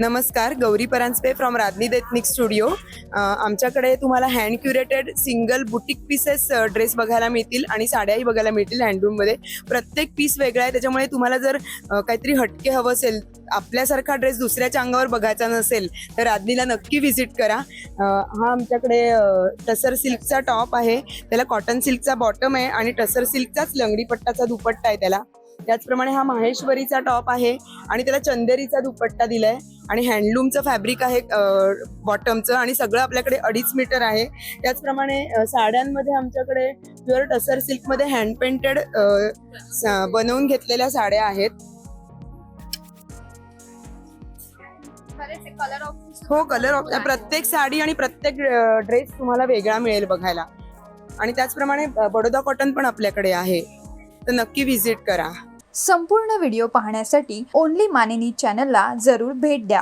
नमस्कार Gauri Paranjpe from राधनी देतनिक studio आमच्याकडे तुम्हाला hand curated single boutique pieces dress बघायला मिळतील आणि साड्याही बघायला मिळतील हँडलूममध्ये प्रत्येक पीस वेगळा आहे त्याच्यामुळे तुम्हाला जर काहीतरी हटके हवं असेल आपल्यासारखा ड्रेस दुसऱ्याच्या अंगावर बघायचा नसेल तर राधनीला नक्की व्हिजिट करा. हा आमच्याकडे टसर सिल्कचा टॉप आहे त्याला कॉटन सिल्कचा बॉटम आहे आणि टसर सिल्कचाच लंगडी पट्टाचा दुपट्टा आहे त्याला. त्याचप्रमाणे हा माहेश्वरीचा टॉप आहे आणि त्याला चंदेरीचा दुपट्टा दिलाय. आणि हँडलूमचं फॅब्रिक आहे बॉटमचं आणि सगळं आपल्याकडे अडीच मीटर आहे. त्याचप्रमाणे साड्यांमध्ये आमच्याकडे प्युअर टसर सिल्कमध्ये हँड पेंटेड बनवून घेतलेल्या साड्या आहेत. कलर ऑप्शन हो कलर प्रत्येक साडी आणि प्रत्येक ड्रेस तुम्हाला वेगळा मिळेल बघायला. आणि त्याचप्रमाणे बडोदा कॉटन पण आपल्याकडे आहे. तर नक्की व्हिजिट करा. संपूर्ण व्हिडिओ पाहण्यासाठी ओनली मानिनी चॅनलला जरूर भेट द्या.